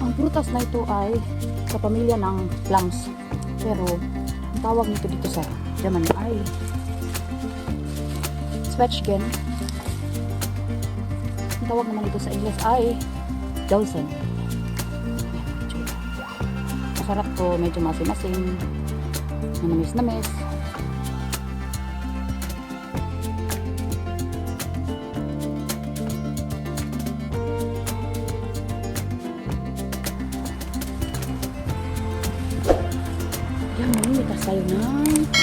Ang prutas na ito ay kapamilya ng plums. Pero ang tawag nito dito sa Germany ay Zwetschgen. Ang tawag naman ito sa English ay Dawson. Masarap to, medyo masim-masim. Manamis-namis. Mamimitas tayo ng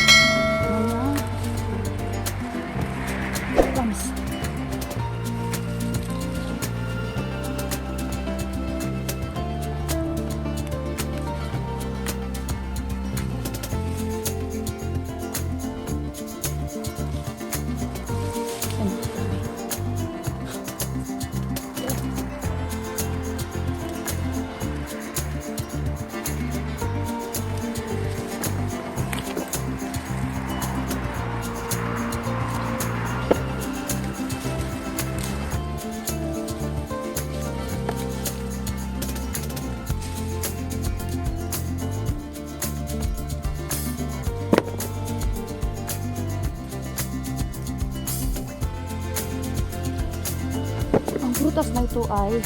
prutas na ito ay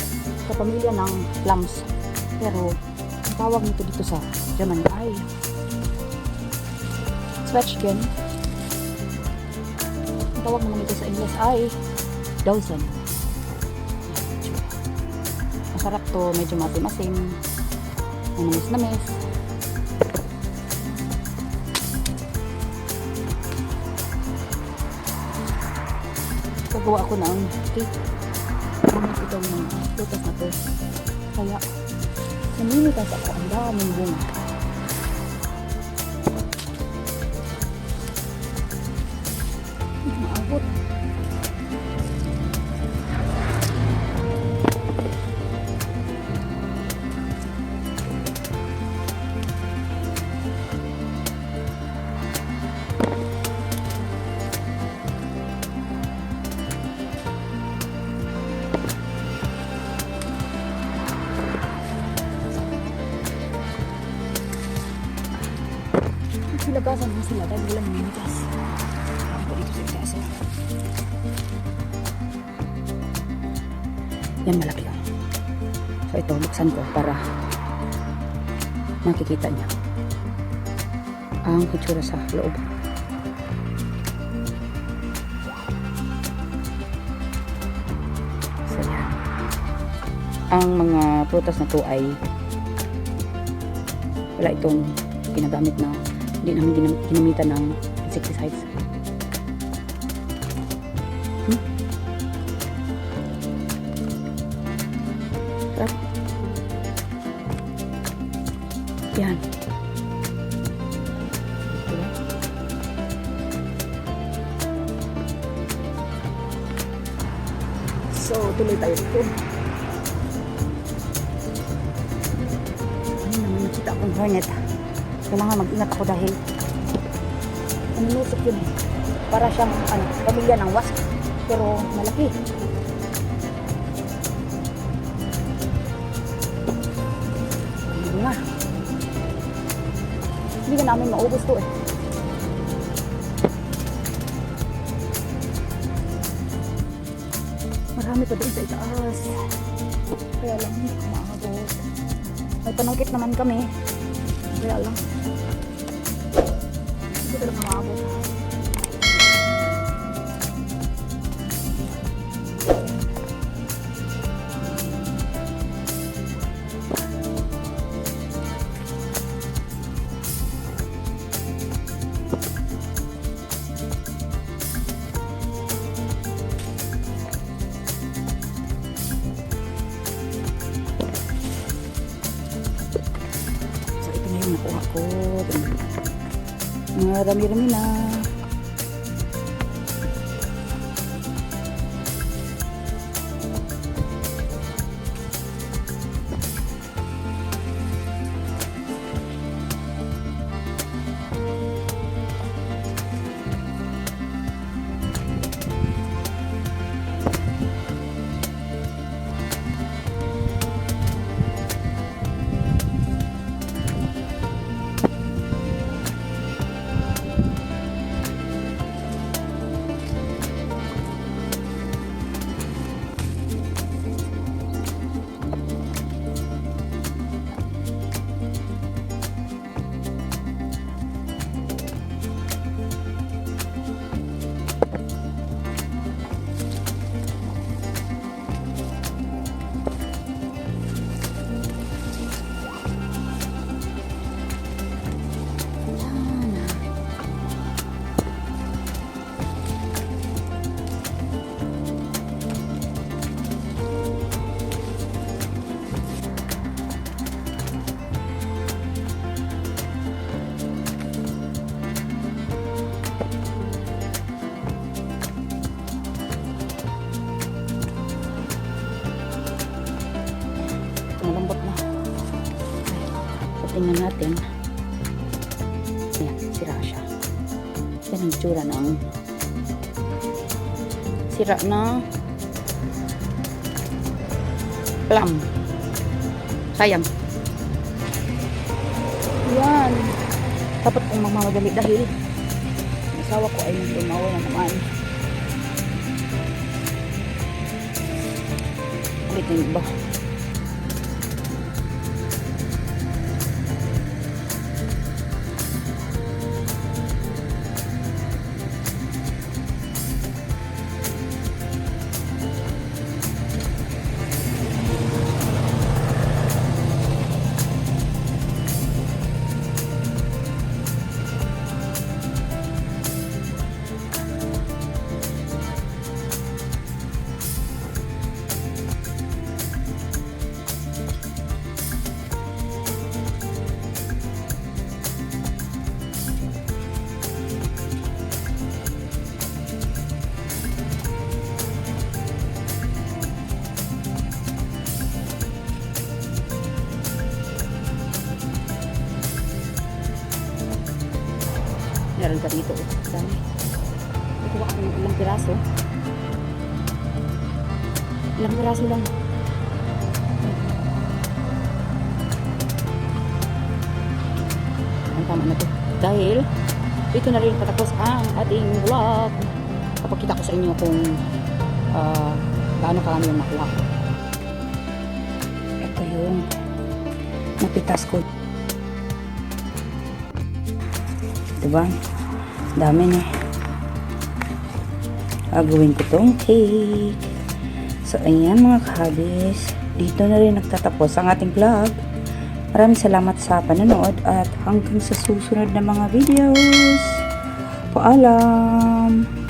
kapamilya ng plums. Pero ang tawag nito dito sa Germany ay Zwetschgen. Ang tawag naman nito sa English ay Dawson. Masarap to, medyo masim-masim. Manamis-namis. Gagawa ako ng cake itong mga prutas na to. Kaya, namimitas ako ang daming bunga. Maabot. Silagasan mo sila dahil walang eh. Yan malaki lang. So ito, buksan ko para makikita niya ang itsura sa loob. So yan. Ang mga prutas na to ay wala itong ginagamit na hindi namin ginam ginamitan ng insecticides. Hmm? Yan. So, tuloy tayo dito. Ano naman nakita akong hornet. Kailangan mag-ingat ako dahil nanunusok yun. Para siyang ano, pamilya ng wasp. Pero malaki. Hindi nga. Hindi ka namin maubos to eh. Marami pa doon sa itaas. Kaya lang hindi ko maabot. May panungkit naman kami. Kaya lang. Hindi ko Mga rami-rami tingnan natin. Ayan, sira siya. Yan ang tsura ng sira na plum. Sayang. Yan. Dapat kong mamamadali dahil asawa ko ay nagdumawa na naman. Ulit na iba. Ka dito. oh. Dami. Ikuha ako ng ilang piraso. Ilang piraso lang. Ang tama na to. Dahil, dito na rin patapos ang ating vlog. Kapagkita ko sa inyo kung uh, gaano karami yung nakuha ko. Ito yung napitas ko. Diba? Dami na. Gagawin ko tong cake. So, ayan mga kabis. Dito na rin nagtatapos ang ating vlog. Maraming salamat sa panonood at hanggang sa susunod na mga videos. Paalam!